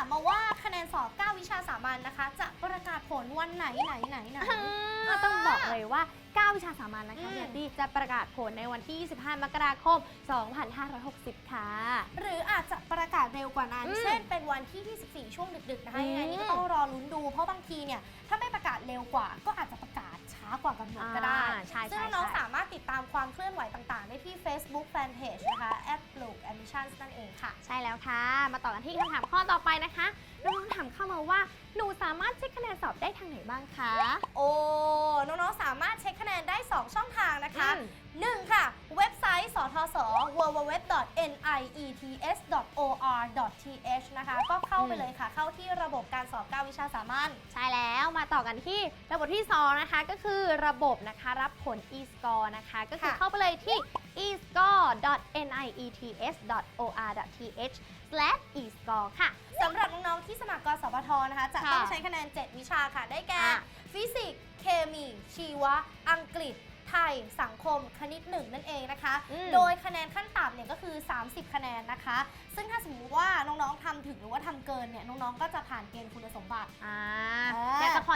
ามมาว่าคะแนนสอบ 9 วิชาสามัญนะคะ จะประกาศผลวันไหนไหนไหนไหน ก็ต้องบอกเลยว่า 9 วิชาสามัญนะคะอืมเดียตี้จะประกาศผลในวันที่ 25 มกราคม 2560 ค่ะ หรืออาจจะประกาศเร็วกว่านั้น อืมเช่นเป็นวันที่ 24 ช่วงดึกๆนะคะอืมยังไงนี่ก็ต้องรอลุ้นดู เพราะบางทีเนี่ย ถ้าไม่ประกาศเร็วกว่า ก็อาจจะประกาศช้ากว่ากำหนดก็ได้อ่าใช่ซึ่งใช่น้องใช่ๆสามารถ ติดตามความเคลื่อนไหวต่างๆ ได้ที่ Facebook Fanpage นะคะ at ปลูก admissions นั่นเองค่ะ ใช่แล้วค่ะ มาต่อกันที่คำถามข้อต่อไปนะคะน้องๆถาม เข้ามาว่าหนูสามารถเช็คคะแนนสอบได้ทางไหนบ้างคะ โอ้ น้องๆ สามารถเช็คคะแนนได้ 2 ช่องทางนะคะอืม1ค่ะ เว็บไซต์สทศ www.niets.or.th นะคะ ก็เข้าไปเลยค่ะ เข้าที่ระบบการสอบ 9 วิชาสามัญ ใช่แล้วมาต่อกันที่ระบบที่ 2 นะคะ ก็คือระบบนะคะรับผล e-score นะคะ ก็คือค่ะ เข้าไปเลยที่ escore.niets.or.th/e-score ค่ะ สำหรับน้องๆที่สมัครกสพทนะคะ จะค่ะต้องใช้คะแนน 7 วิชาค่ะ ได้แก่อะฟิสิกส์ เคมี ชีวะ อังกฤษ ไทย สังคม คณิตหนึ่งนั่นเองนะคะ อืม โดยคะแนนขั้นต่ำเนี่ยก็คือ 30 คะแนนนะคะ ซึ่งถ้าสมมติว่าน้องๆทำถึงหรือว่าทำเกินเนี่ย น้องๆ ก็จะผ่านเกณฑ์คุณสมบัติ อ่าอ่าอ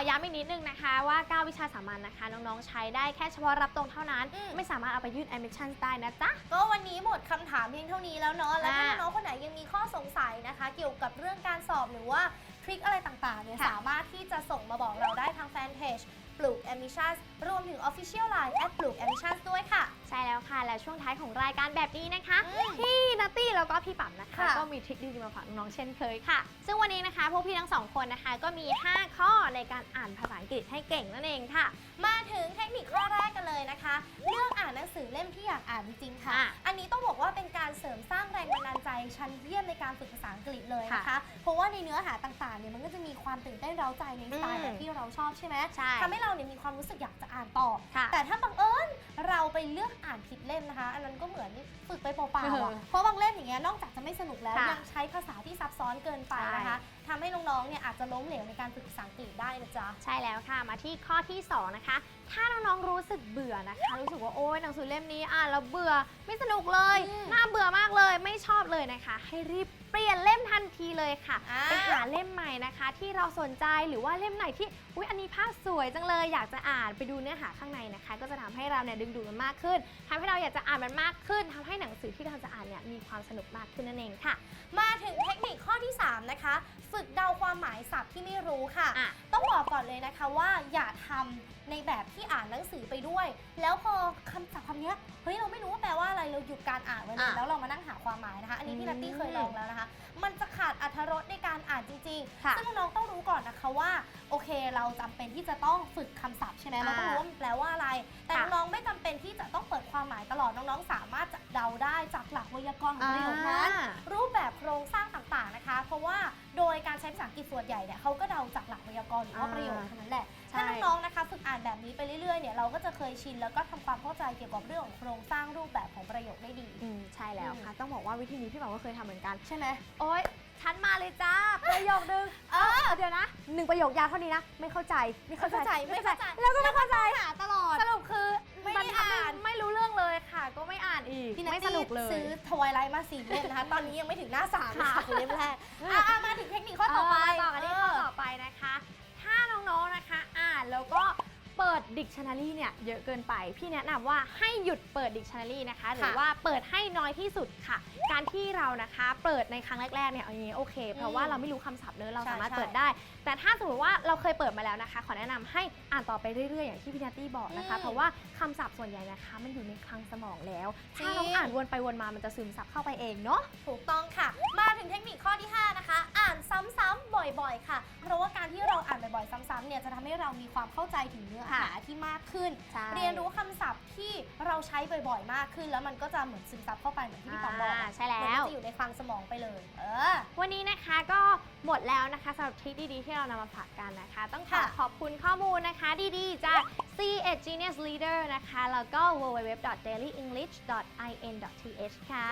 ยากจะขอย้ำอีกนิดนึงนะคะว่า 9 วิชาสามัญนะคะ น้องๆ ใช้ได้แค่เฉพาะรับตรงเท่านั้น อืม ไม่สามารถเอาไปยื่น admission ได้นะจ๊ะ ก็วันนี้หมดคำถามเพียงเท่านี้แล้วเนาะ และถ้าอะน้องๆคนไหนยังมีข้อสงสัยนะคะ เกี่ยวกับเรื่องการสอบหรือว่าทริคอะไรต่างๆเนี่ยค่ะ สามารถที่จะส่งมาบอกเราได้ทางแฟนเพจ ปลูก admissions รวมถึง official line at ปลูก admissions ด้วยค่ะ ใช่แล้วค่ะ และช่วงท้ายของรายการแบบนี้นะคะ อืมพี่นัตตี้แล้วก็พี่ปั๊มนะคะ ค่ะ ก็มีทริคดีๆมาฝากน้องๆเช่นเคยค่ะ ซึ่งวันนี้นะคะ พวกพี่ทั้งสองคนนะคะ ก็มี 5 ข้อในการอ่านภาษาอังกฤษให้เก่งนั่นเองค่ะ มาถึงเทคนิคข้อแรกกันเลยนะคะ เลือกอ่านหนังสือเล่มที่อยากอ่านจริงๆค่ะ อะอันนี้ต้องบอกว่าเป็นการเสริมสร้างแรงบันดาลใจชั้นเยี่ยมในการฝึกภาษาอังกฤษเลยนะคะค่ะเพราะว่าในเนื้อหาต่างๆเนี่ยมันก็จะมีความตื่นเต้นเร้าใจในสไตล์อืมแบบที่เราชอบใช่ไหมใช่ ทำให้เราเนี่ยมีความรู้สึกอยากจะอ่านต่อ ค่ะแต่ถ้าบังเอิญเราไปเลือกอ่านผิดเล่มนะคะ อันนั้นก็เหมือนฝึกไปเปล่าๆเออะอเพราะบางเล่มอย่างเงี้ยนอกจากจะไม่สนุ กแล้ว ค่ะยังใช้ภาษาที่ซับซ้อนเกินไปนะคะใช่ทำให้น้องๆเนี่ยอาจจะล้มเหลวในการฝึกภาษาอังกฤษได้นะจ๊ะ ใช่แล้วค่ะมาที่ข้อที่2นะคะ ถ้าน้องๆรู้สึกเบื่อนะคะ รู้สึกว่าโอ๊ยหนังสือเล่มนี้อ่านแล้วเบื่อไม่สนุกเลยอืมน่าเบื่อมากเลยไม่ชอบเลยนะคะ ให้รีบเปลี่ยนเล่มทันทีเลยค่ะอ่า ไปหาเล่มใหม่นะคะ ที่เราสนใจหรือว่าเล่มไหนที่อุ๊ยอันนี้ภาพสวยจังเลย อยากจะอ่านไปดูเนื้อหาข้างในนะคะ ก็จะทำให้เราเนี่ยดึงดูดมันมากขึ้นทำให้เราอยากจะอ่านมันมากขึ้นทำให้หนังสือที่เราจะอ่านเนี่ยมีความสนุกมากขึ้นนั่นเองค่ะ มาถึงเทคนิคข้อที่ 3 นะคะ ฝึกเดาความหมายศัพท์ที่ไม่รู้ค่ะ อะ ต้องบอกก่อนเลยนะคะว่าอย่าทำในแบบที่อ่านหนังสือไปด้วย แล้วพอคำศัพท์คำเนี้ยเฮ้ยเราไม่รู้ว่าแปลว่าอะไรเราหยุดการอ่านไว้เลยอะแล้วเรามานั่งหาความหมายนะคะ อันนี้พี่อืมนัตตี้เคยลองแล้วนะคะ มันจะขาดอรรถรสในการอ่านจริงค่ะ ๆซึ่งน้องๆต้องรู้ก่อนนะคะว่า โอเคเราจำเป็นที่จะต้องฝึกคำศัพท์ใช่ไหมเราต้องรู้ว่ามันแปลว่าอะไร แต่ค่ะน้องๆไม่จำเป็นที่จะ น้องๆ สามารถจะเดาได้จากหลักไวยากรณ์ของประโยคนั้น อ่า รูปแบบโครงสร้างต่างๆนะคะ เพราะว่าโดยการใช้ภาษาอังกฤษส่วนใหญ่เนี่ยเขาก็เดาจากหลักไวยากรณ์หรือว่าอ่าประโยคเท่านั้นแหละ ใช่ ถ้าน้องๆ นะคะฝึกอ่านแบบนี้ไปเรื่อยๆ เนี่ยเราก็จะเคยชินแล้วก็ทำความเข้าใจเกี่ยวกับเรื่องของโครงสร้างรูปแบบของประโยคได้ดี อืมใช่แล้วค่ะ ต้องบอกว่าวิธีนี้พี่บอกว่าเคยทำเหมือนกัน ใช่ไหม โอ๊ยฉันมาเลยจ้า ประโยคนึง เออ เดี๋ยวนะหนึ่งประโยคยาวเท่านี้นะ ไม่เข้าใจ ไม่เข้าใจ ไม่เข้าใจ แล้วก็ไม่เข้าใจ เลย ซื้อทวายไลท์มาสี่เล่มนะคะ ตอนนี้ยังไม่ถึงหน้าสามค่ะค่ะเล่มแรกอะ เปิด dictionary เนี่ยเยอะเกินไป พี่แนะนำว่าให้หยุดเปิด dictionary นะคะ หรือว่าเปิดให้น้อยที่สุดค่ะ การที่เรานะคะเปิดในครั้งแรกๆเนี่ยเอาอย่างนี้โอเค เพราะว่าเราไม่รู้คำศัพท์เนอะเราใช่สามารถใช่เปิดได้ แต่ถ้าสมมติว่าเราเคยเปิดมาแล้วนะคะ ขอแนะนำให้อ่านต่อไปเรื่อยๆ อย่างที่พี่นาตี้บอกนะคะ อืมเพราะว่าคำศัพท์ส่วนใหญ่นะคะ มันอยู่ในคลังสมองแล้วจริงถ้าน้องอ่านวนไปวนมามันจะซึมซับเข้าไปเองเนาะ ถูกต้องค่ะ มา ถึงเทคนิคข้อที่ 5 นะคะ อ่านซ้ำๆบ่อยๆ ค่ะ เพราะว่าการที่เราอ่านบ่อยๆ ซ้ำๆเนี่ยจะทำให้เรามีความเข้าใจถึงเนื้อหาค่ะที่มากขึ้น ใช่เรียนรู้คำศัพท์ที่เราใช้บ่อยๆ มากขึ้น แล้วมันก็จะเหมือนซึมซับเข้าไปเหมือนที่พี่ปอมบอกอ่าใช่แล้ว มันก็จะอยู่ในคลังสมองไปเลย เออ วันนี้นะคะก็หมดแล้วนะคะสำหรับทริคดีๆ ที่เรานำมาฝากกันนะคะ ต้องขอค่ะ ขอบคุณข้อมูลนะคะดีๆ จาก C Ed Genius Leader นะคะ แล้วก็ www.dailyenglish.in.th ค่ะ